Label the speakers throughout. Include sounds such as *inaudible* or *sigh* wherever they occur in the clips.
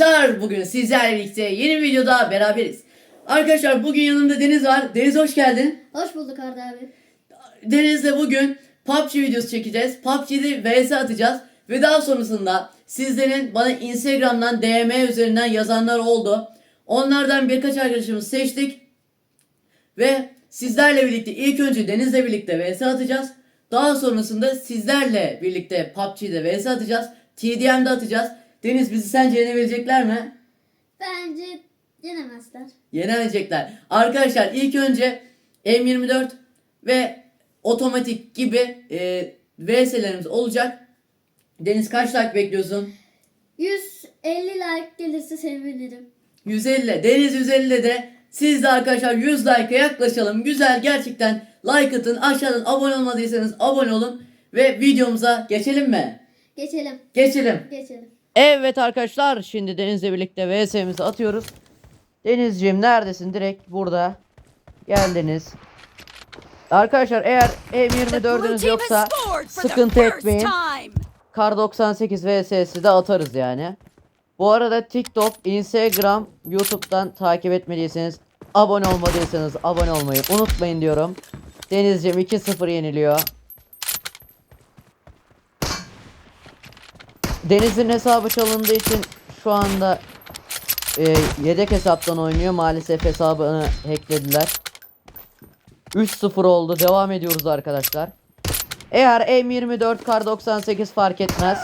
Speaker 1: arkadaşlar bugün sizlerle birlikte yeni bir videoda beraberiz. Arkadaşlar bugün yanımda Deniz var. Deniz hoş geldin.
Speaker 2: Hoş bulduk Arda abi.
Speaker 1: Deniz'le bugün PUBG videosu çekeceğiz. PUBG'de vs atacağız. Ve daha sonrasında sizlerin bana Instagram'dan DM üzerinden yazanlar oldu. Onlardan birkaç arkadaşımızı seçtik. Ve sizlerle birlikte ilk önce Deniz'le birlikte vs atacağız. Daha sonrasında sizlerle birlikte PUBG'de vs atacağız. TDM'de atacağız. Deniz bizi sence yenebilecekler mi?
Speaker 2: Bence yenemezler.
Speaker 1: Yenemeyecekler. Arkadaşlar ilk önce M24 ve otomatik gibi e, VS'lerimiz olacak. Deniz kaç like bekliyorsun?
Speaker 2: 150 like gelirse sevinirim.
Speaker 1: 150. Deniz 150 de siz de arkadaşlar 100 like'a yaklaşalım. Güzel gerçekten like atın. Aşağıdan abone olmadıysanız abone olun. Ve videomuza geçelim mi?
Speaker 2: Geçelim.
Speaker 1: Geçelim.
Speaker 2: Geçelim.
Speaker 1: Evet arkadaşlar şimdi Deniz'le birlikte VS'mizi atıyoruz. Denizciğim neredesin? Direkt burada. Geldiniz. Arkadaşlar eğer
Speaker 3: The blue
Speaker 1: M24'ünüz
Speaker 3: team
Speaker 1: yoksa sıkıntı etmeyin. Kar 98 VS'si de atarız yani. Bu arada TikTok, Instagram, YouTube'dan takip etmediyseniz, abone olmadıysanız abone olmayı unutmayın diyorum. Denizciğim 2-0 yeniliyor. Deniz'in hesabı çalındığı için şu anda e, yedek hesaptan oynuyor. Maalesef hesabını hacklediler. 3-0 oldu. Devam ediyoruz arkadaşlar. Eğer M24 Kar 98 fark etmez.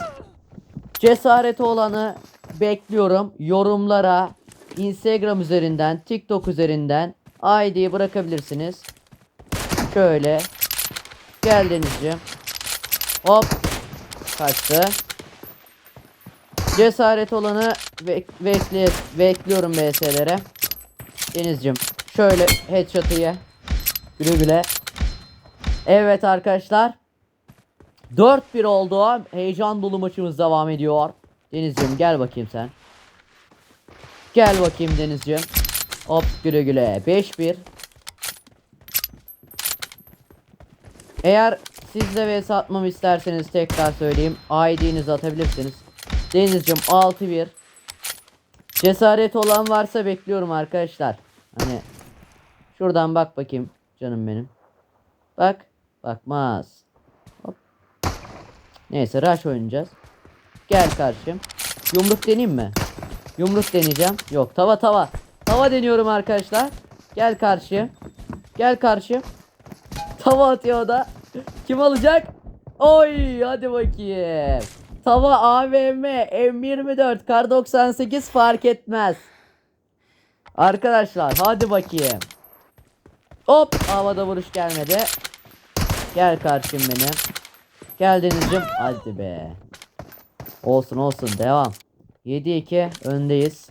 Speaker 1: Cesareti olanı bekliyorum. Yorumlara Instagram üzerinden, TikTok üzerinden ID'yi bırakabilirsiniz. Şöyle. Gel Denizciğim. Hop. Kaçtı. Cesaret olanı bek bekle bekliyorum BS'lere. Denizciğim şöyle headshot'ı ye. Güle güle. Evet arkadaşlar. 4-1 oldu. Heyecan dolu maçımız devam ediyor. Denizciğim gel bakayım sen. Gel bakayım Denizciğim. Hop güle güle. 5-1. Eğer siz de vs atmamı isterseniz tekrar söyleyeyim. ID'nizi atabilirsiniz. Denizciğim 6-1. Cesaret olan varsa bekliyorum arkadaşlar. Hani şuradan bak bakayım canım benim. Bak. Bakmaz. Hop. Neyse rush oynayacağız. Gel karşım. Yumruk deneyeyim mi? Yumruk deneyeceğim. Yok tava tava. Tava deniyorum arkadaşlar. Gel karşı. Gel karşı. Tava atıyor o da. Kim alacak? Oy hadi bakayım. Tava AVM M24 Kar 98 fark etmez. Arkadaşlar hadi bakayım. Hop havada vuruş gelmedi. Gel karşım benim. Gel Deniz'cim. Hadi be. Olsun olsun devam. 7-2 öndeyiz.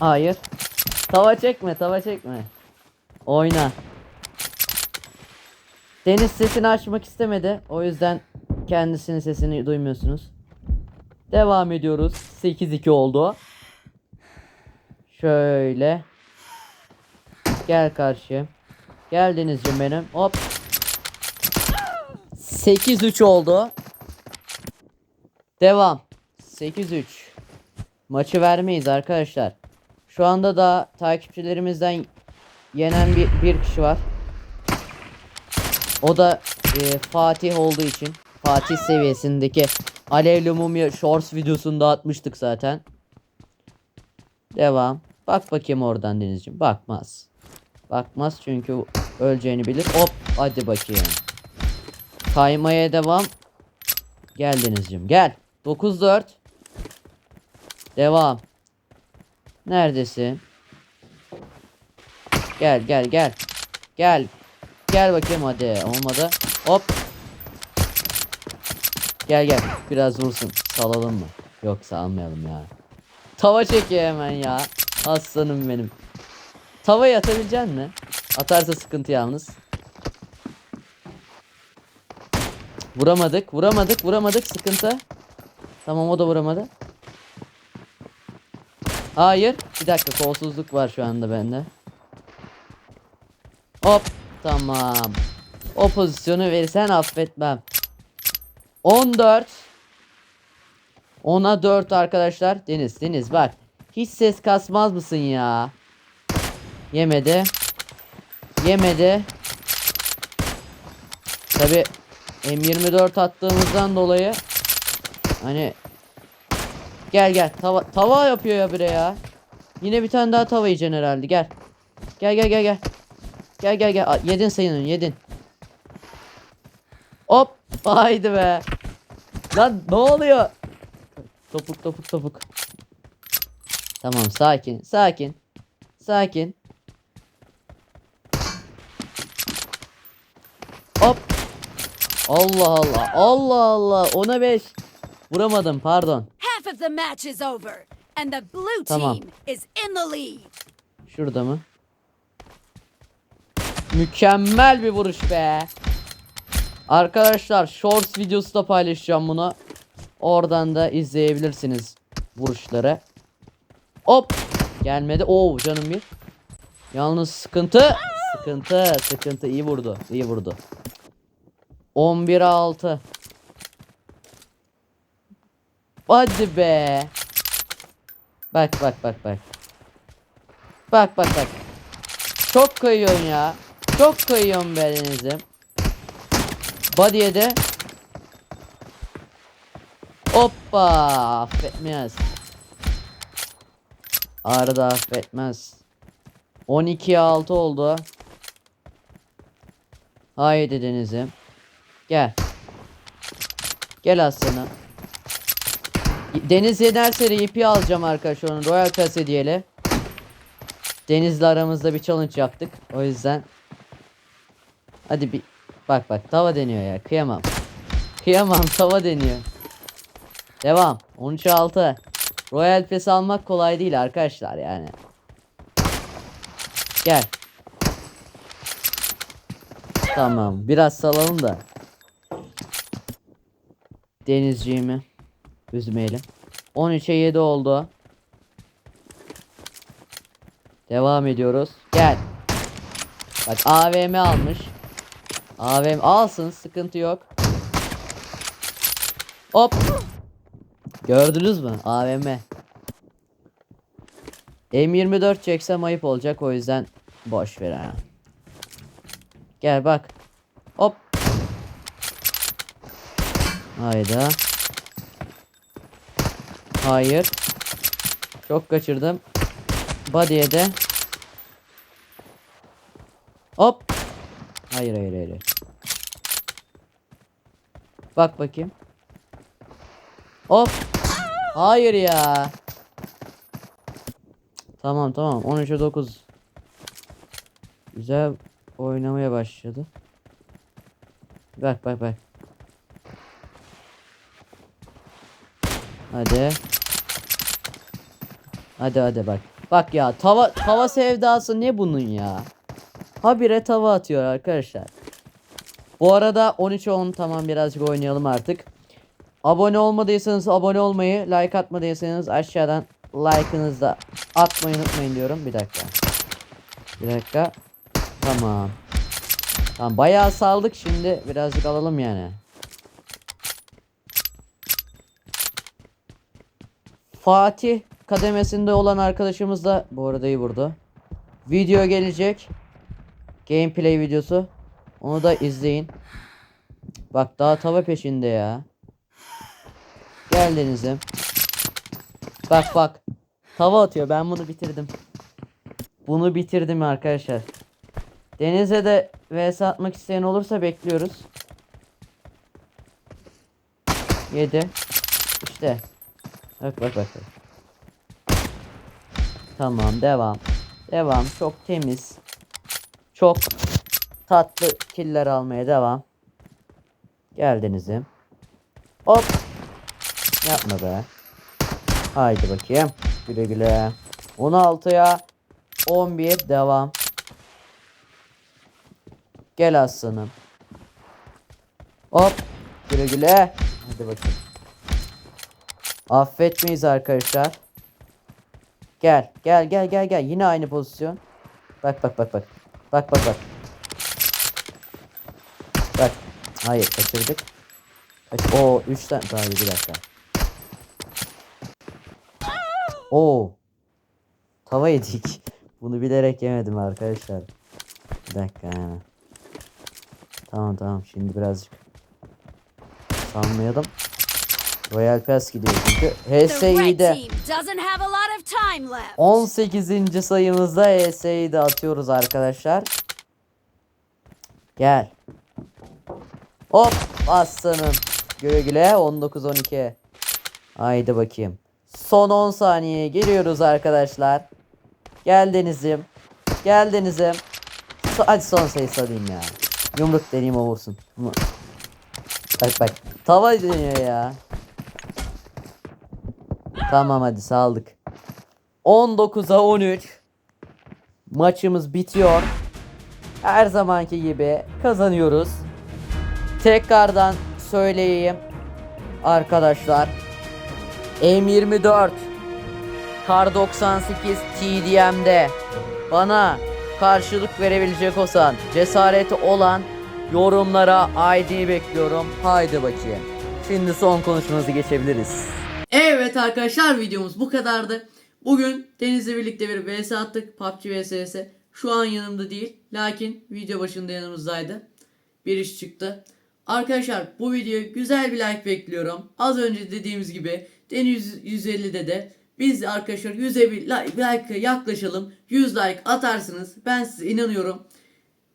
Speaker 1: Hayır. Tava çekme tava çekme. Oyna. Deniz sesini açmak istemedi. O yüzden kendisinin sesini duymuyorsunuz. Devam ediyoruz. 8-2 oldu. Şöyle. Gel karşı. Gel Denizciğim benim. Hop. 8-3 oldu. Devam. 8-3. Maçı vermeyiz arkadaşlar. Şu anda da takipçilerimizden yenen bir, bir kişi var. O da e, Fatih olduğu için. Fatih seviyesindeki Alevli Mumya Shorts videosunda atmıştık zaten. Devam. Bak bakayım oradan Denizciğim. Bakmaz. Bakmaz çünkü öleceğini bilir. Hop hadi bakayım. Kaymaya devam. Gel Denizciğim gel. 9-4. Devam. Neredesin? Gel gel gel. Gel. Gel bakayım hadi. Olmadı. Hop. Gel gel. Biraz vursun. Salalım mı? Yok salmayalım ya. Tava çekiyor hemen ya. Aslanım benim. Tavayı atabilecek mi? Atarsa sıkıntı yalnız. Vuramadık, vuramadık, vuramadık. Sıkıntı. Tamam o da vuramadı. Hayır. Bir dakika kolsuzluk var şu anda bende. Hop. Tamam. O pozisyonu verirsen affetmem. 14 10'a 4 arkadaşlar. Deniz Deniz bak. Hiç ses kasmaz mısın ya? Yemedi. Yemedi. Tabi M24 attığımızdan dolayı hani gel gel tava tava yapıyor ya bire ya. Yine bir tane daha tava yiyeceksin herhalde gel. Gel gel gel gel. Gel gel gel. Yedin sayının yedin. Hop. Haydi be. Lan ne oluyor? Topuk topuk topuk. Tamam sakin sakin. Sakin. Hop. Allah Allah. Allah Allah. Ona 5. Vuramadım pardon.
Speaker 3: Half of the match is over, and the blue
Speaker 1: Tamam.
Speaker 3: team is in the lead.
Speaker 1: Şurada mı? Mükemmel bir vuruş be. Arkadaşlar shorts videosu da paylaşacağım bunu. Oradan da izleyebilirsiniz vuruşları. Hop. Gelmedi. Oo canım bir. Yalnız sıkıntı. Sıkıntı. Sıkıntı. iyi vurdu. iyi vurdu. 11'e 6. Hadi be. Bak bak bak bak. Bak bak bak. Çok kayıyorsun ya. Çok kayıyorsun be Deniz'im. Body'ye de. Hoppa. Affetmez. Arda affetmez. 12'ye 6 oldu. Haydi Deniz'im. Gel. Gel aslanım. Deniz yenerse ipi alacağım arkadaşlar onu. Royal Pass hediyeyle. Deniz'le aramızda bir challenge yaptık. O yüzden. Hadi bir bak bak tava deniyor ya. Kıyamam. Kıyamam *laughs* tava deniyor. Devam. 13'e 6. Royal Pass almak kolay değil arkadaşlar yani. Gel. Tamam. Biraz salalım da. Denizciğimi üzmeyelim. 13'e 7 oldu. Devam ediyoruz. Gel. Bak AVM almış. AVM alsın sıkıntı yok. Hop. Gördünüz mü? AVM. M24 çeksem ayıp olacak o yüzden boş ver ha. Gel bak. Hop. Hayda. Hayır. Çok kaçırdım. Body'ye de. Hop. Hayır hayır hayır. Bak bakayım. Hop. Hayır ya. Tamam tamam 13'e 9. Güzel oynamaya başladı. Bak bak bak. Hadi. Hadi hadi bak. Bak ya tava tava sevdası ne bunun ya? Habire tava atıyor arkadaşlar. Bu arada 13'e 10 tamam birazcık oynayalım artık. Abone olmadıysanız abone olmayı, like atmadıysanız aşağıdan like'ınızı da atmayı unutmayın diyorum. Bir dakika. Bir dakika. Tamam. Tamam bayağı saldık şimdi birazcık alalım yani. Fatih kademesinde olan arkadaşımız da bu arada iyi vurdu. Video gelecek. Gameplay videosu. Onu da izleyin. Bak daha tava peşinde ya. Gel Deniz'im. Bak bak. Tava atıyor. Ben bunu bitirdim. Bunu bitirdim arkadaşlar. Deniz'e de vs atmak isteyen olursa bekliyoruz. 7 İşte. Bak bak bak. Tamam devam. Devam. Çok temiz. Çok tatlı killer almaya devam. Gel Deniz'im. Hop. Yapma be. Haydi bakayım. Güle güle. 16'ya 11 devam. Gel aslanım. Hop. Güle güle. Hadi bakayım. Affetmeyiz arkadaşlar. Gel. Gel gel gel gel. Yine aynı pozisyon. Bak bak bak bak. Bak bak bak. Bak. Hayır kaçırdık. Kaç? Oo 3 tane daha bir dakika. Oo. Tava yedik. *laughs* Bunu bilerek yemedim arkadaşlar. Bir dakika. Tamam tamam şimdi birazcık sanmayalım. Royal Pass gidiyor çünkü. HS'yi de
Speaker 3: team doesn't have a lot of time left.
Speaker 1: 18. sayımızda HS'yi de atıyoruz arkadaşlar. Gel. Hop aslanım. Güle güle 19-12. Haydi bakayım. Son 10 saniye geliyoruz arkadaşlar. Gel Deniz'im. Gel Deniz'im. So- Hadi son sayısı alayım ya. Yumruk deneyim o vursun. Mu- Bak bak. Tava deniyor ya. Tamam hadi saldık. 19'a 13. Maçımız bitiyor. Her zamanki gibi kazanıyoruz. Tekrardan söyleyeyim. Arkadaşlar. M24 Kar 98 TDM'de bana karşılık verebilecek olsan, cesareti olan yorumlara ID bekliyorum. Haydi bakayım. Şimdi son konuşmamızı geçebiliriz. Evet arkadaşlar videomuz bu kadardı. Bugün Deniz'le birlikte bir vs attık. PUBG vs. Şu an yanımda değil. Lakin video başında yanımızdaydı. Bir iş çıktı. Arkadaşlar bu videoya güzel bir like bekliyorum. Az önce dediğimiz gibi Deniz 150'de de biz de arkadaşlar 100'e bir like, like'a yaklaşalım. 100 like atarsınız. Ben size inanıyorum.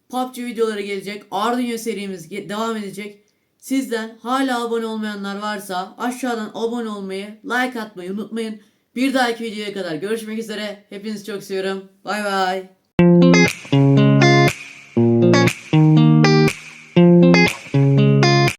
Speaker 1: PUBG videoları gelecek. Arduino serimiz devam edecek. Sizden hala abone olmayanlar varsa aşağıdan abone olmayı, like atmayı unutmayın. Bir dahaki videoya kadar görüşmek üzere. Hepinizi çok seviyorum. Bay bay.